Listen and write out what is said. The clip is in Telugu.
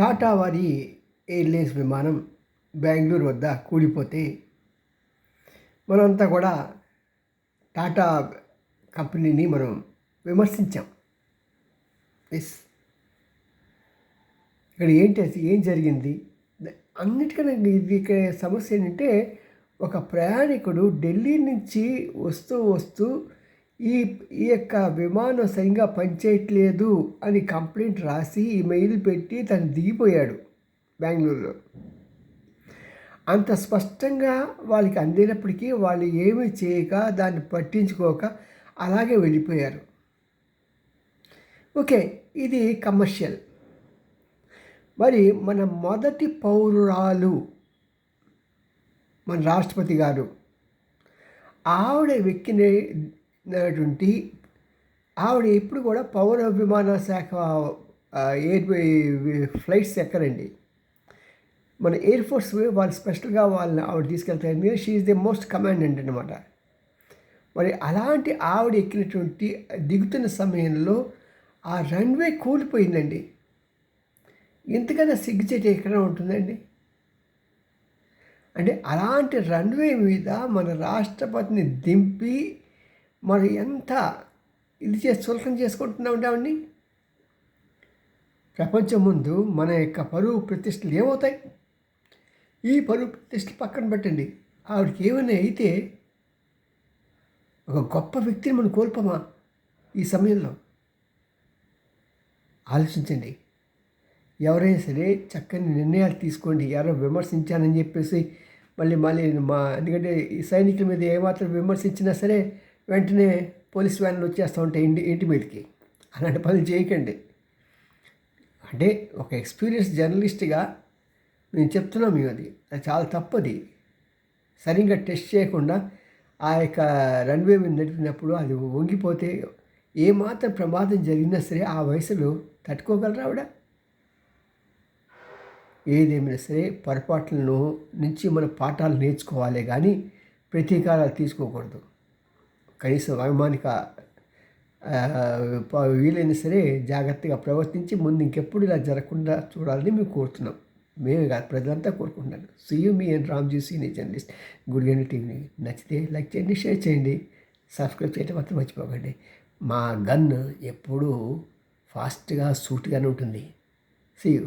టాటా వారి ఎయిర్లైన్స్ విమానం బెంగళూరు వద్ద కూలిపోతే మనంతా కూడా టాటా కంపెనీని మనం విమర్శించాం. ఎస్ ఇక్కడ ఏంటి ఏం జరిగింది? అన్నిటికన్నా ఇది ఇక్కడ సమస్య ఏంటంటే ఒక ప్రయాణికుడు ఢిల్లీ నుంచి వస్తూ వస్తూ ఈ ఈ యొక్క విమానం సరిగ్గా పనిచేయట్లేదు అని కంప్లైంట్ రాసి ఈమెయిల్ పెట్టి తను దిగిపోయాడు బెంగళూరులో. అంత స్పష్టంగా వాళ్ళకి అందినప్పటికీ వాళ్ళు ఏమీ చేయక దాన్ని పట్టించుకోక అలాగే వెళ్ళిపోయారు. ఓకే ఇది కమర్షియల్. మరి మన మొదటి పౌరురాలు మన రాష్ట్రపతి గారు ఆవిడ ఉన్నటువంటి ఆవిడ ఎప్పుడు కూడా పౌర విమాన శాఖ ఎయిర్ ఫ్లైట్స్ ఎక్కరండి మన ఎయిర్ ఫోర్స్ వాళ్ళు స్పెషల్గా వాళ్ళని ఆవిడ తీసుకెళ్తారు. ఎందుకంటే షీ ది మోస్ట్ కమాండెంట్ అనమాట మరి అలాంటి ఆవిడ ఎక్కినటువంటి దిగుతున్న సమయంలో ఆ రన్వే కూలిపోయిందండి. ఎంతకన్నా సిగ్గుచేట ఎక్కడ ఉంటుందండి? అంటే అలాంటి రన్వే మీద మన రాష్ట్రపతిని దింపి మరి ఎంత ఇది చేసి సులకం చేసుకుంటున్నాం ఆవిడ్ని ప్రపంచం ముందు మన యొక్క పరువు ప్రతిష్టలు ఏమవుతాయి? ఈ పరువు ప్రతిష్టలు పక్కన పెట్టండి. ఆవిడకి ఏమైనా అయితే ఒక గొప్ప వ్యక్తిని మనం కోల్పోమా ఈ సమయంలో? ఆలోచించండి. ఎవరైనా సరే చక్కని నిర్ణయాలు తీసుకోండి. ఎవరో విమర్శించానని చెప్పేసి మళ్ళీ మళ్ళీ మా ఎందుకంటే ఈ సైనికుల మీద ఏమాత్రం విమర్శించినా సరే వెంటనే పోలీస్ వ్యాన్లు వచ్చేస్తూ ఉంటాయి ఇంటి ఇంటి మీదకి. అలాంటి పనులు చేయకండి. అంటే ఒక ఎక్స్పీరియన్స్ జర్నలిస్ట్గా నేను చెప్తున్నాం మేము అది. అది చాలా తప్పది. సరిగ్గా టెస్ట్ చేయకుండా ఆ యొక్క రన్వే మీద నడిపినప్పుడు అది వంగిపోతే ఏమాత్రం ప్రమాదం జరిగినా సరే ఆ వయసులో తట్టుకోగలరా ఆవిడ? ఏదేమైనా సరే పొరపాట్లను నుంచి మన పాఠాలు నేర్చుకోవాలి కానీ ప్రతీకారాలు తీసుకోకూడదు. కనీసం వైమానిక వీలైనా సరే జాగ్రత్తగా ప్రవర్తించి ముందు ఇంకెప్పుడు ఇలా జరగకుండా చూడాలని మేము కోరుతున్నాం. మేము కాదు ప్రజలంతా కోరుకుంటున్నాను. See you me and Ramji senior journalist గుడిగండి టీవీని నచ్చితే లైక్ చేయండి షేర్ చేయండి. సబ్స్క్రైబ్ చేయడం మాత్రం మర్చిపోకండి. మా గన్ ఎప్పుడూ ఫాస్ట్గా సూట్గానే ఉంటుంది. సీయూ